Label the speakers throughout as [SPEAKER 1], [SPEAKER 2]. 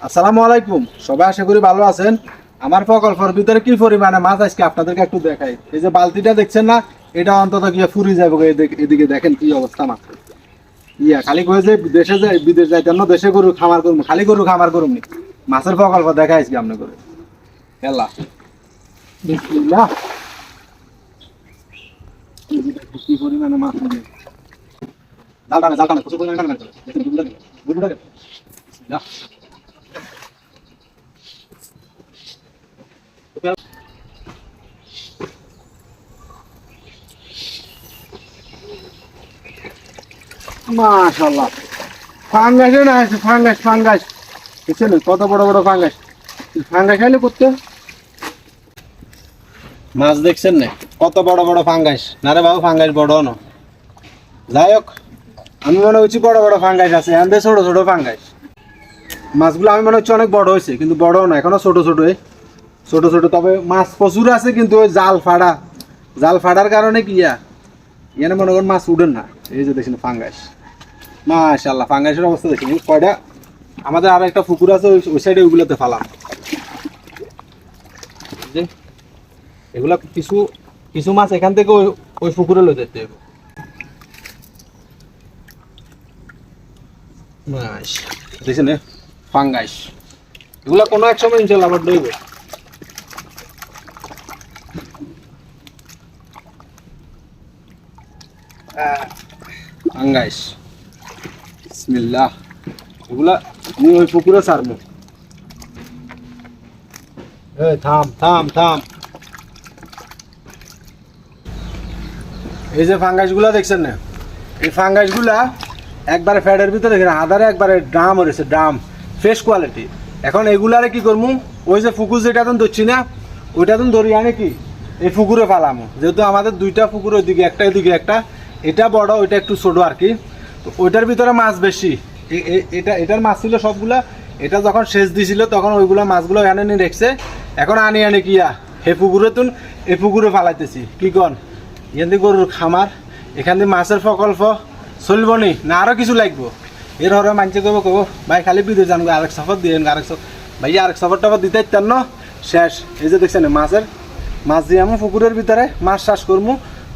[SPEAKER 1] আসসালামু আলাইকুম। সবাই আশা করি ভালো আছেন। আমার প্রকল্পের ভিতরে কি পরিমাণে মাছ আজকে আপনাদেরকে একটু দেখাই। এই যে বালতিটা দেখছেন না, এটা অন্তত গিয়ে ফুরি যাবে এদিকে- দেখেন কি অবস্থা মাছ। ইয়া, খালি কয়ে যে দেশে যাই বিদেশ যাইতেন না দেশে গরু খামার করুন খালি গরু খামার করুন। মাছের প্রকল্প দেখাই আজকে আপনি করে কি মাছ। মাশাআল্লাহ। ফাঙ্গাসে না আছে ফাঙ্গাস ফাঙ্গাস। বুঝছেন কত বড় বড় ফাঙ্গাস। ফাঙ্গাস খাইলে করতে। মাছ দেখছেন না, কত বড় বড় ফাঙ্গাস। না রে বাবু, ফাঙ্গাস বড় না। যাই হোক, আমি মনে হচ্ছি বড় বড় ফাঙ্গাস আছে এখান ছোট ছোট ফাঙ্গাস। মাছগুলো আমি মনে হচ্ছে অনেক বড় হয়েছে, কিন্তু বড় না, এখনও ছোট ছোট ছোট ছোট, তবে মাছ প্রচুর আছে, কিন্তু ওই জাল ফাড়া। জাল ফাড়ার কারণে কি ইয়া? এখানে মনে করেন মাছ উঠেন না। এই যে দেখছেন ফাঙ্গাস। মাশাল্লাহ ফাঙ্গাসের অবস্থা দেখেন। কয়টা? আমাদের আর একটা পুকুর আছে, ওই সাইডে ওইগুলোতে ফালাম। এগুলা কিছু কিছু মাছ এখান থেকে ওই ওই পুকুরে লয়ে যেতে হবে দেখছেন? ফাঙ্গাস এগুলা কোনো এক সময় ইনশাল্লাহ আবার ডইবে ফাঙ্গাস বিসমিল্লাহ। এগুলা আমি ওই পুকুরে ছাড়বো। থাম থাম থাম। এই যে ফাঙ্গাসগুলা দেখছেন না? এই ফাঙ্গাসগুলা একবারে ফ্যাটের ভিতরে দেখেন আধারে একবারে ড্রাম হয়েছে ড্রাম। Fresh quality. এখন এগুলারে কি করব ওই যে পুকুর যেটা তো ধরছি না, ওইটা তো ধরি আনে কি? এই পুকুরে ফালামো। যেহেতু আমাদের দুইটা পুকুর ওইদিকে একটা এদিকে একটা, এটা বড়, ওইটা একটু ছোট আর কি। তো ওইটার ভিতরে মাছ বেশি। এটা, এটার মাছ ছিল সবগুলা। এটা যখন শেষ দিছিল, তখন ওইগুলা মাছগুলো এনে নিয়ে রেখছে। এখন আনি আনি কিয়া? হে পুকুরে তুন, এ পুকুরে ফালাইতেছি। কি কন? এখান থেকে গরুর খামার এখান থেকে মাছের প্রকল্প। চলব নি, না আরও কিছু লাগবো? এর হরে মানছে কব কব ভাই, খালি বিদেশ জানব, আরেক সফর দিয়ে আরেক সফর ভাই, আরেক সফর টফর দিতে ইত্যান ন? শেষ, এই যে দেখছেন, মাছের, মাছ দিয়ে আমি পুকুরের ভিতরে মাছ চাষ করব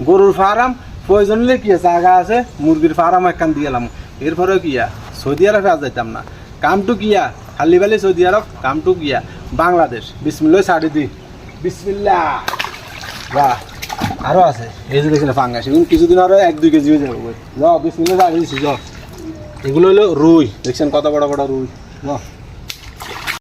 [SPEAKER 1] গরুর ফার্ম প্রয়োজন হলে কি আছে? আগা আছে, মুরগির ফার্ম একখান দিয়ে এলাম। এরপরেও কিয়া সৌদি আরবে আজ যাইতাম না। কামটু কিয়া খালি বালি সৌদি আরব, কামটু কিয়া বাংলাদেশ। বিসমিল্লা সাড়ে দি। বিসমিল্লা বাহ। আরও আছে। এই যে দেখছেন ফাঙ্গাস এখন কিছুদিন আরও এক, দুই কেজি হয়ে যাবে যাও বিসমিল্লা সাড়ে দিছি যাও এগুলো হলো রুই। দেখছেন কত বড় বড় রুই। যাও